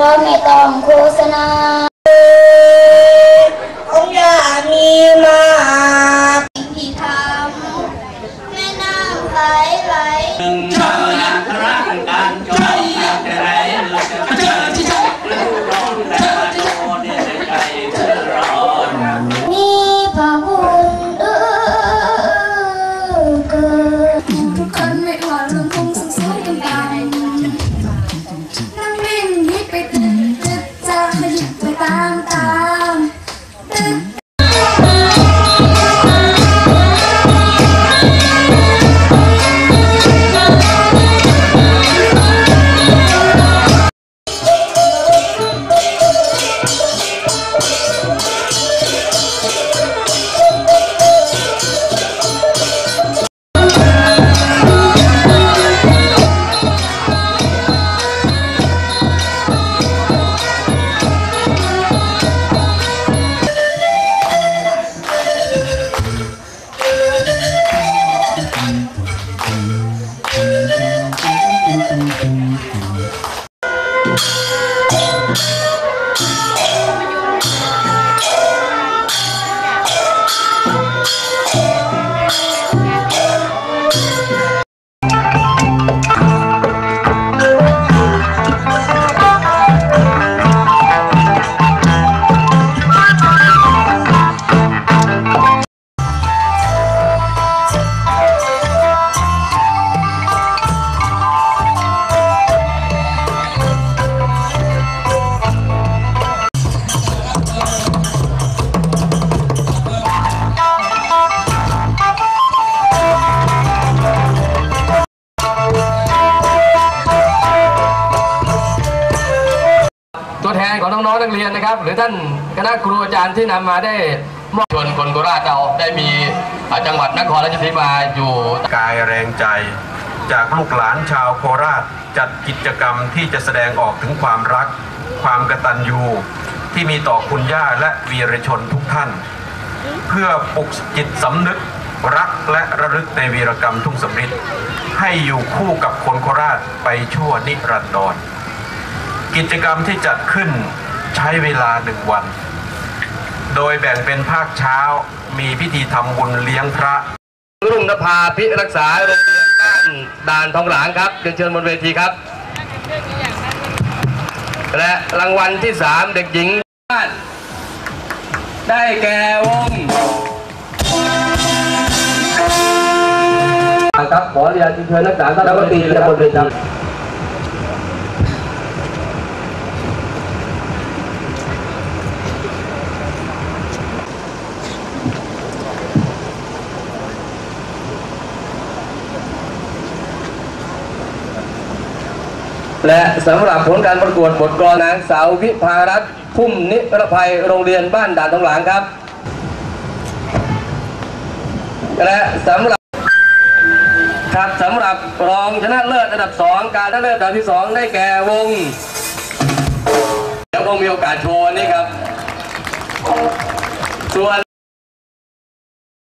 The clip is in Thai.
เราไม่ต้องโฆษณาองค์ยามีมาสิ่งที่ทำแม่น้ำไหลไหล ตัวแทนของน้องๆนักเรียนนะครับ หรือท่านคณะครูอาจารย์ที่นำมาได้มอบชวนคนโคราชเราได้มีจังหวัดนครราชสีมาอยู่กายแรงใจ จากลูกหลานชาวโคราชจัดกิจกรรมที่จะแสดงออกถึงความรัก ความกตัญญูที่มีต่อคุณย่าและวีรชนทุกท่าน เพื่อปลุกจิตสำนึกรักและระลึกในวีรกรรมทุ่งสำริดให้อยู่คู่กับคนโคราชไปชั่วนิรันดร กิจกรรมที่จัดขึ้นใช้เวลาหนึ่งวัน โดยแบ่งเป็นภาคเช้ามีพิธีทำบุญเลี้ยงพระ รุ่งนภาพิรักษาโรงเรียนบ้านด่านทองหลางครับเรียนเชิญบนเวทีครับ และรางวัลที่สามเด็กหญิงบ้านได้แก่วงครับขอเรียนเชิญนักศึกษาท่านรัฐมนตรีจะบนเวที และสำหรับผลการประกวดบทกลอนนางสาววิภารัตน์พุ่มนิรภัยโรงเรียนบ้านด่านทองหลางครับ และสำหรับครับสำหรับรองชนะเลิศอันดับสองการชนะเลิศอันดับที่สองได้แก่วงเดี๋ยวคงมีโอกาสโชว์นนี้ครับส่วน